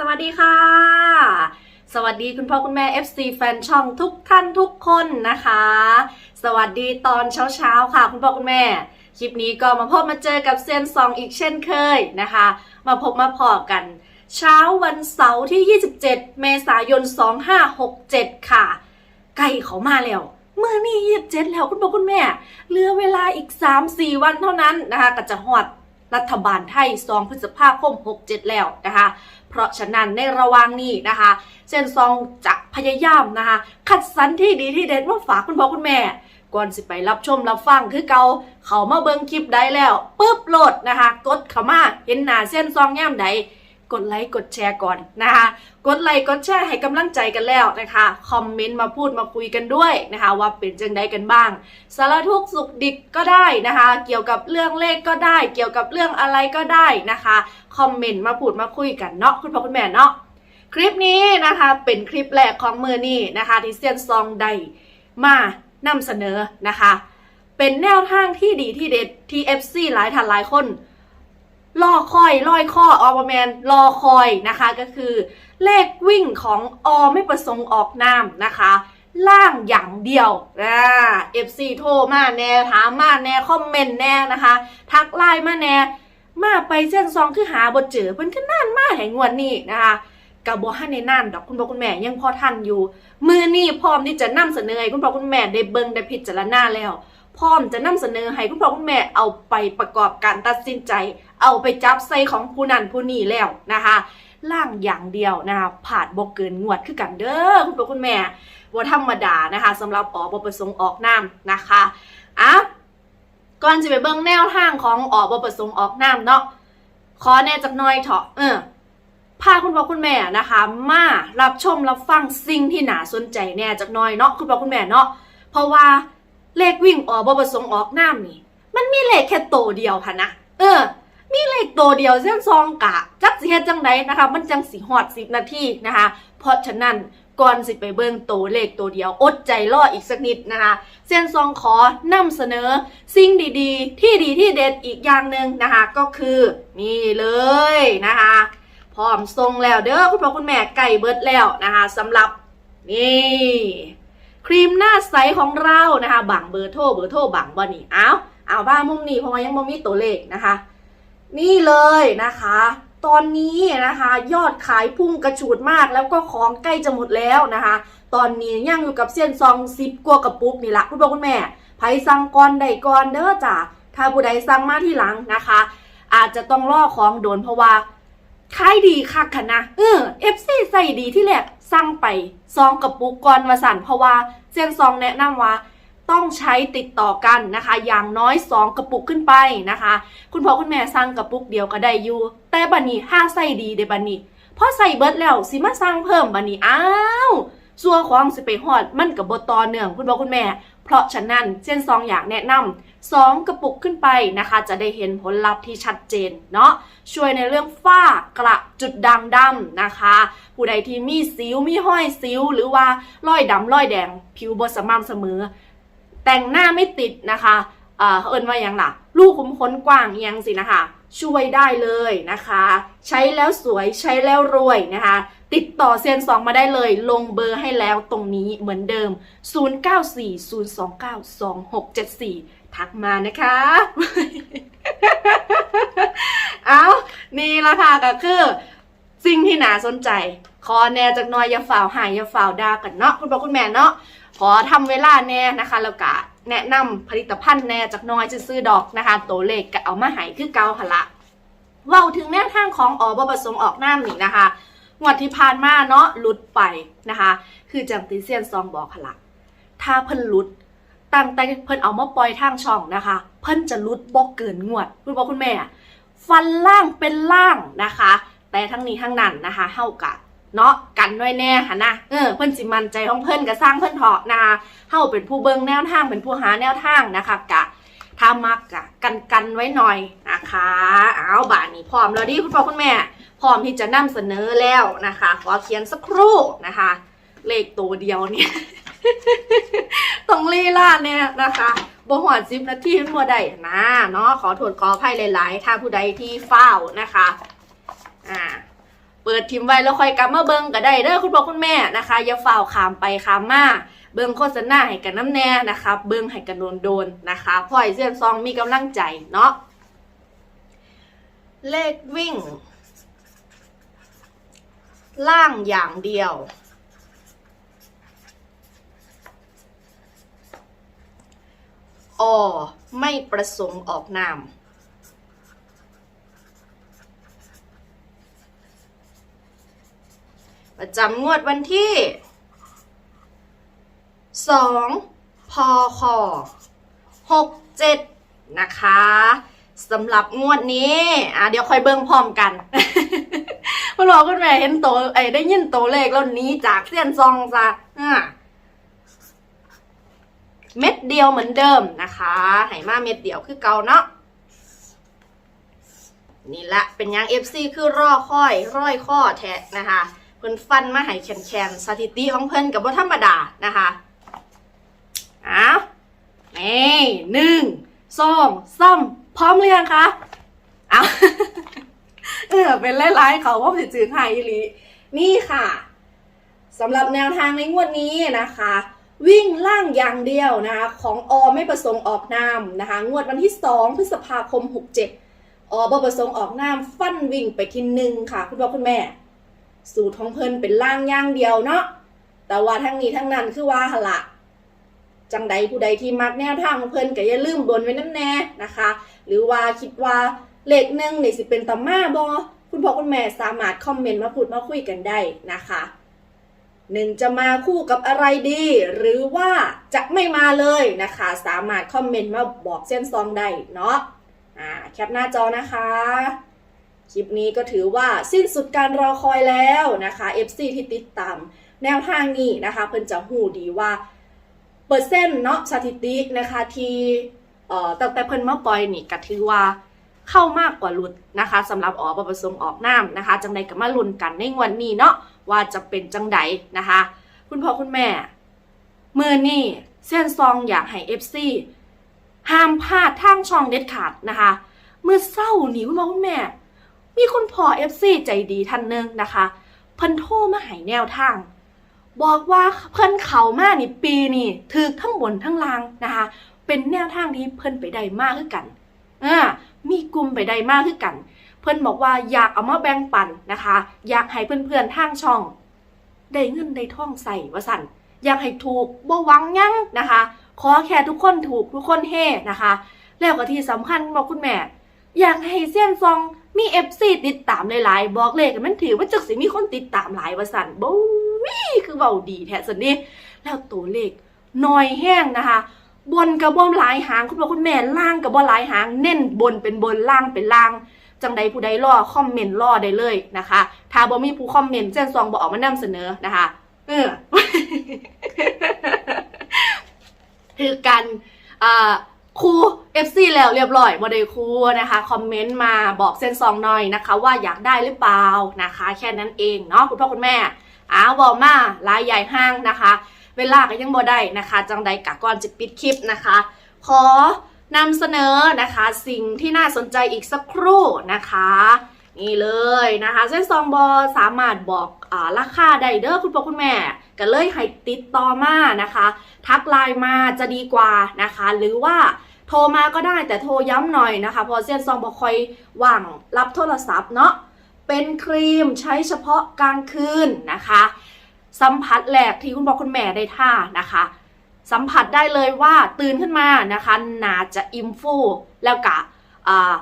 สวัสดีค่ะ สวัสดีคุณพ่อคุณแม่ FC แฟนช่องทุกท่านทุกคนนะคะ สวัสดีตอนเช้าๆค่ะ คุณพ่อคุณแม่ คลิปนี้ก็มาพบมาเจอกับเซียนซองอีกเช่นเคยนะคะ มาพบมาพอกัน เช้าวันเสาร์ที่ 27 เมษายน 2567 ค่ะ ใกล้เขามาแล้วเมื่อนี่27แล้วคุณพ่อคุณแม่เหลือเวลาอีก 3-4 วันเท่านั้นนะคะก็จะหอด รัฐบาลไทย 2 พฤษภาคม 67 แล้วนะคะ เพราะฉะนั้นในระหว่างนี้นะคะเซนซองจะพยายามนะคะ คัดสรรที่ดีที่เด็ดมาฝากคุณพ่อคุณแม่ก่อนสิไปรับชมรับฟังคือเกาเขามาเบิ่งคลิปได้แล้วปุ๊บโหลดนะคะ กดเข้ามาเห็นหน้าเส้นซองย่มใด กดไลค์กดแชร์ก่อนนะคะ กดไลค์กดแชร์ให้กำลังใจกันแล้วนะคะ คอมเมนต์มาพูดมาคุยกันด้วยนะคะ ว่าเป็นจังใดกันบ้าง สารทุกสุขดิบก็ได้นะคะ เกี่ยวกับเรื่องเลขก็ได้ เกี่ยวกับเรื่องอะไรก็ได้นะคะ คอมเมนต์มาพูดมาคุยกันเนาะคุณพ่อคุณแม่เนาะ คลิปนี้นะคะเป็นคลิปแรกของมือนี่นะคะที่เซียนซองใดมานำเสนอนะคะ เป็นแนวทางที่ดีที่เด็ดที่ FC หลายท่านหลายคน รอคอยลอยข้อออแมนรอคอยนะคะก็คือ เลขวิ่งของอไม่ประสงค์ออกนามนะคะ ล่างอย่างเดียวอ่า FC โทรมาแน่ถามมาแน่คอมเมนต์แน่นะคะ ทักไลน์มาแน่มาไปเส้นซองคือหาบ่เจอเพิ่นก็น่านมาแห่งวดนี้นะคะกับบ่ฮันในน่านดอกคุณพ่อคุณแม่ยังพอทันอยู่ มือนี้พร้อมที่จะนำเสนอให้คุณพ่อคุณแม่ได้เบิ่งได้พิจารณาแล้ว พร้อมจะนำเสนอให้คุณพ่อคุณแม่เอาไปประกอบการตัดสินใจ เอาไปจับใส่ของผู้นั้นผู้นี้แล้วนะคะล่างอย่างเดียวนะคะผ่านบกเกินงวดคือกันเด้อคุณพ่อคุณแม่ว่าธรรมดานะคะสำหรับออบประสงค์ออกนามนะคะอะก่อนจะไปเบิ่งแนวทางของออบประสงค์ออกนามเนาะขอแน่จักน่อยเถอะเออพาคุณพ่อคุณแม่นะคะ มารับชมรับฟังสิ่งที่หนาสนใจแน่จักน่อยเนาะคุณพ่อคุณแม่เนาะเพราะว่า เลขวิ่งออกบประสงค์ออกน้ำนี่ มันมีเลขแค่โตวเดียวค่ะนะเออ มีเลขโตวเดียวเส้นซองกะ จักสิเฮ็ดจังไดนะคะ มันจังสิฮอดสิบนาทีนะคะ เพราะฉะนั้นก่อนสิไปเบิ่งโตวเลขตัวเดียวอดใจรออีกสักนิดนะคะ เส้นซองขอนำเสนอ สิ่งดีๆ ที่ดีที่เด็ดอีกอย่างหนึ่งนะคะ ก็คือนี่เลยนะคะพร้อมทรงแล้วเด้อคุณพ่อคุณแม่ไก่เบิดแล้วนะคะสำหรับนี่ ครีมหน้าใสของเรานะคะบังเบอร์โทรเบอร์โทรบังบอนี่เอาเอาว่ามุมนี้เพราะว่ายังบ่มีตัวเลขนะคะ นี่เลยนะคะ ตอนนี้นะคะยอดขายพุ่งกระฉูดมากแล้วก็ของใกล้จะหมดแล้วนะคะ ตอนนี้ยังอยู่กับเส้นซองซิปกว่ากระปุกนี่ละคุณพ่อคุณแม่ไผสั่งก่อนใดก่อนเด้อจ้ะถ้าผู้ใดสั่งมาที่หลังนะคะ อาจจะต้องรอของโดนเพราะว่า ขายดีคักค่ะนะเออเอฟซีใส่ดีที่แรกสั่งไปซองกับปุกก่อนวาสันเพราะว่าเซียนซองแนะนำว่าต้องใช้ติดต่อกันนะคะ อย่างน้อย 2 กระปุกขึ้นไปนะคะ คุณพ่อคุณแม่สั่งกระปุกเดียวก็ได้อยู่ แต่บันนี้ห้าใส่ดีเดบันนี้พอใส่เบิร์ดแล้วสิมาสั่งเพิ่มบันนี้อ้าวซัวของสิไปฮอดมันกับบตอเนื่องคุณพ่อคุณแม่ เพราะฉะนั้นเส้นซองอยากแนะนำสองกระปุกขึ้นไปนะคะ จะได้เห็นผลลัพธ์ที่ชัดเจนเนาะช่วยในเรื่องฝ้ากระจุดด่างดำนะคะ ผู้ใดที่มีสิวมีห้อยสิว หรือว่าร้อยดำร้อยแดง ผิวบสม่ำเสมอ แต่งหน้าไม่ติดนะคะเอ่อเอินว่าอย่างล่ะ ลูกขุมขนกว้างอิหยังสินะคะ ช่วยได้เลยนะคะ ใช้แล้วสวยใช้แล้วรวยนะคะ ติดต่อเซียนสองมาได้เลย ลงเบอร์ให้แล้วตรงนี้เหมือนเดิม 0940292674 ทักมานะคะ เอานี่ละค่ะก็คือสิ่งที่น่าสนใจ ขอแน่จากน้อยอย่าฝ่าวหายอย่าฝ่าวดากันเนาะคุณพ่อคุณแม่เนาะขอทำเวลาแน่นะคะแล้วก็แนะนำผลิตภัณฑ์แน่จากน้อยจะซื้อดอกนะคะ ตัวเลขก็เอามาหายคือเกาหละเว้าถึงแนวทางของอบประสงค์ออกหน้ำนี่นะคะ งวดที่ผ่านมาเนาะหลุดไปนะคะ คือจังตีเซียนซองบอกค่ะละถ้าเพิ่นหลุดตั้งแต่เพิ่นเอามาปล่อยทางช่องนะคะ เพิ่นจะลุดบอกเกินงวด คุณพ่อคุณแม่ ฟันล่างเป็นล่างนะคะ แต่ทั้งนี้ทั้งนั้นนะคะเฮากะเนาะกันไว้แน่ค่ะนะเออเพิ่นสิมันใจของเพิ่นก็สร้างเพิ่นเถาะนะคะเฮาเป็นผู้เบิงแนวทางเป็นผู้หาแนวทางนะคะกะถ้ามักกะกันกันไว้หน่อยนะคะ เอาบาดนี้พร้อมแล้วดิคุณพ่อคุณแม่ พร้อมที่จะนำเสนอแล้วนะคะ ขอเขียนสักครู่นะคะ เลขตัวเดียวเนี่ยต้องลีลาเนี่ยนะคะบ่หอดสิบนาทีมันบ่ได้นะเนาะขอโทษขออภัยหลายๆ ถ้าผู้ใดที่เฝ้านะคะอ่าเปิดทิมไว้แล้วค่อยกลับมาเบิ่งก็ได้เด้อคุณพ่อคุณแม่นะคะ อย่าเฝ่าขามไปขามมาเบิ่งโฆษณาให้กันน้ำแน่นะคะเบิ่งให้กันโดนๆนะคะพ่อไอเซียนซองมีกำลังใจเนาะเลขวิ่ง ล่างอย่างเดียว อ ไม่ประสงค์ออกนาม ประจำงวดวันที่ 2 พค67 นะคะสำหรับงวดนี้ อะเดี๋ยวค่อยเบิ่งพร้อมกัน คุณบอกคุณแม่เห็นโตไอ้ยได้ยินโตเลขแล้วหนี้จากเส้นซองจ้ะอะเม็ดเดียวเหมือนเดิมนะคะไหมาเม็ดเดียวคือเก่าเนาะนี่ละเป็นยัง FC คือรอค่อยร้อยข้อแทะนะคะเพิ่นฟันมาให้แคนแคนสถิติของเพิ่นกับว่าธรรมดานะคะอ้าวนี่หนึ่งสองสามพร้อมหรือยังคะอ้าว เออเป็นไล่ๆเขาว่าสิจืดหายอีลีนี่ค่ะสำหรับแนวทางในงวดนี้นะคะ วิ่งล่างอย่างเดียวนะคะของอไม่ประสงค์ออกนามนะคะ งวดวันที่ 2 พฤษภาคม 67อบ่ประสงค์ออกนามฟันวิ่งไปที่หนึ่งค่ะ คุณพ่อคุณแม่ สูตรของเพิ่นเป็นล่างย่างเดียวเนาะแต่ว่าทั้งนี้ทั้งนั้นคือว่าหละจังใดผู้ใดที่มักแนวทางของเพิ่นก็อย่าลืมบนไว้นั่นแน่นะคะ หรือว่าคิดว่า เลขหนึ่งนี่สิเป็นตำมาบอคุณพ่อคุณแม่สามารถคอมเมนต์มาพูดมาคุยกันได้นะคะหนึ่งจะมาคู่กับอะไรดี หรือว่าจะไม่มาเลยนะคะ สามารถคอมเมนต์มาบอกเส้นซองได้เนาะอ่าแคปหน้าจอนะคะ คลิปนี้ก็ถือว่าสิ้นสุดการรอคอยแล้วนะคะ FC ที่ติดตามแนวทางนี้นะคะ เพิ่นจะหูดีว่าเปอร์เซ็นต์เนาะสถิตินะคะที่เอ่อตั้งแต่เพิ่นมาปล่อยนี่ก็ถือว่า เข้ามากกว่าหลุดนะคะสำหรับอ๋อประสงค์ออกน้ำนะคะ จังใดก็มาลุ้นกันในงวันนี้เนาะว่าจะเป็นจังใดนะคะ คุณพ่อคุณแม่เมื่อนี่เส้นซองอยากให้ FC ห้ามพลาดทางช่องเด็ดขาดนะคะเมื่อเศร้าหนีคุณพ่อคุณแม่ มีคุณพ่อ FC ใจดีท่านหนึงนะคะเพิ่นโทรมาให้แนวทาง บอกว่าเพิ่นเขามานี่ปีนี่ถือทั้งบนทั้งล่างนะคะ เป็นแนวทางที่เพิ่นไปได้มากคือกันอ่า ลุ่มไปได้มากคือกัน เพิ่อนบอกว่าอยากเอามาแบ่งปันนะคะ อยากให้เพื่อนๆทางช่อง ได้เงินได้ท่องใส่ว่าสั่นอยากให้ถูกบ่หวังยังนะคะ ขอแค่ทุกคนถูกทุกคนเฮนะคะ แล้วก็ที่สำคัญบอกคุณแม่ อยากให้เซียนซองมีเอฟซีติดตามหลายๆ บอกเลยกันมันถือว่าจักสิมีคนติดตามหลายว่าสั่นบูวี่คือเบาดีแท้สันนี่แล้วตัวเลขน้อยแห้งนะคะ บนกับบ่หลายหางคุณพ่อคุณแม่ล่างกับบ่หลายหาง เน้นบนเป็นบนล่างเป็นล่างจังใดผู้ใดรอคอมเมนต์รอได้เลยนะคะถ้าบ่มีผู้คอมเมนต์เส้นซองบ่ออกมานำเสนอนะคะเออคือกันอ่าครู FC แล้วเรียบร้อยบ่ได้ครูนะคะคอมเมนต์มาบอกเส้นซองหน่อยนะคะ ว่าอยากได้หรือเปล่านะคะ แค่นั้นเองเนาะคุณพ่อคุณแม่อ้าวบอกมาลายใหญ่ห้างนะคะ เวลาก็ยังบ่ได้นะคะ จังใดกะก่อนจะปิดคลิปนะคะ ขอนำเสนอนะคะสิ่งที่น่าสนใจอีกสักครู่นะคะ นี่เลยนะคะเส้นซองบอสามารถบอกอราคาได้เด้อคุณพ่อคุณแม่ก็เลยให้ติดต่อมานะคะ ทักไลน์มาจะดีกว่านะคะ หรือว่าโทรมาก็ได้แต่โทรย้ำหน่อยนะคะเพอเส้นซองบอคอยว่างรับโทรศัพท์เนาะเป็นครีมใช้เฉพาะกลางคืนนะคะ สัมผัสแรกที่คุณพ่อคุณแม่ได้ท่านะคะ สัมผัสได้เลยว่าตื่นขึ้นมานะคะหนาจะอิ่มฟูแล้วกะอ่า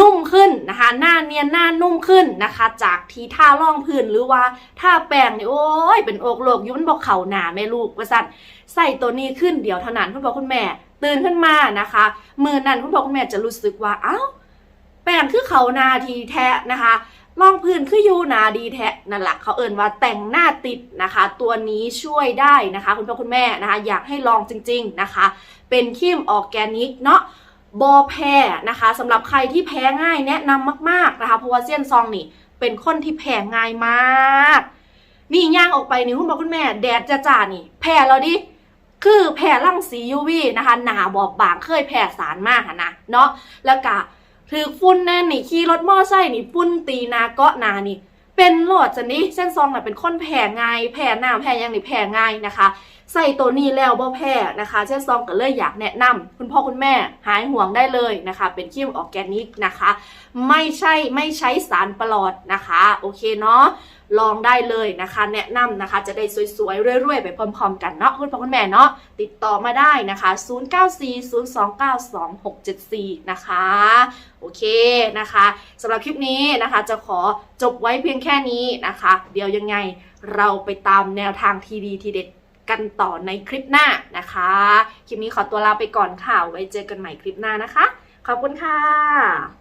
นุ่มขึ้นนะคะ หน้าเนียนหน้านุ่มขึ้นนะคะ จากที่ท่าร่องพื้นหรือว่าท่าแป้งนี่โอ้ยเป็นอกโลกยุนบอกเข่าหนาแม่ลูกว่าสั่นใส่ตัวนี้ขึ้นเดี๋ยวเท่านั้นคุณพ่อคุณแม่ตื่นขึ้นมานะคะ มือนั้นคุณพ่อคุณแม่จะรู้สึกว่าอ้าวแป้งคือเขานาทีแท้นะคะ รองพื้นคือยูนาดีแท้นั่นแหละเขาเอ่นว่าแต่งหน้าติดนะคะ ตัวนี้ช่วยได้นะคะ คุณพ่อคุณแม่นะคะ อยากให้ลองจริง ๆนะคะ เป็นครีมออแกนิกเนาะบอแพ้นะคะสำหรับใครที่แพ้ง่ายแนะนำมากๆนะคะเพราะว่าเซียนซองนี่เป็นคนที่แพ้ง่ายมาก นี่ย่างออกไปนี่คุณพ่อคุณแม่ แดดจะจ่านี่ แพ้แล้วดิคือแพ้รังสี UV นะคะ หนาบอบบางเคยแพ้สารมากนะเนาะแล้วก็ ถือฟุ้นแน่นนี่ขี่รถมอไซค์นี่ฟุ้นตีนาเกาะนานี่ เป็นหลอดจะนี้เส้นซองน่ะเป็นคนแพ้ง่ายแพ้น้ำแพ้หยังนี่แพ้ง่ายนะคะ ใส่ตัวนี้แล้วบ่แพ้นะคะ เส้นซองก็เลยอยากแนะนำคุณพ่อคุณแม่หายห่วงได้เลยนะคะ เป็นครีมออร์แกนิกนะคะ ไม่ใช่ไม่ใช้สารปลอดนะคะ โอเคเนาะ ลองได้เลยนะคะ แนะนำนะคะจะได้สวยๆเรื่อยๆ ไปพร้อมๆกันเนาะคุณพ่อคุณแม่เนาะติดต่อมาได้นะคะ 0940292674 นะคะ โอเคนะคะสำหรับคลิปนี้นะคะจะขอจบไว้เพียงแค่นี้นะคะ เดี๋ยวยังไงเราไปตามแนวทางทีดีทีเด็ดกันต่อในคลิปหน้านะคะ คลิปนี้ขอตัวลาไปก่อนค่ะ ไว้เจอกันใหม่คลิปหน้านะคะ ขอบคุณค่ะ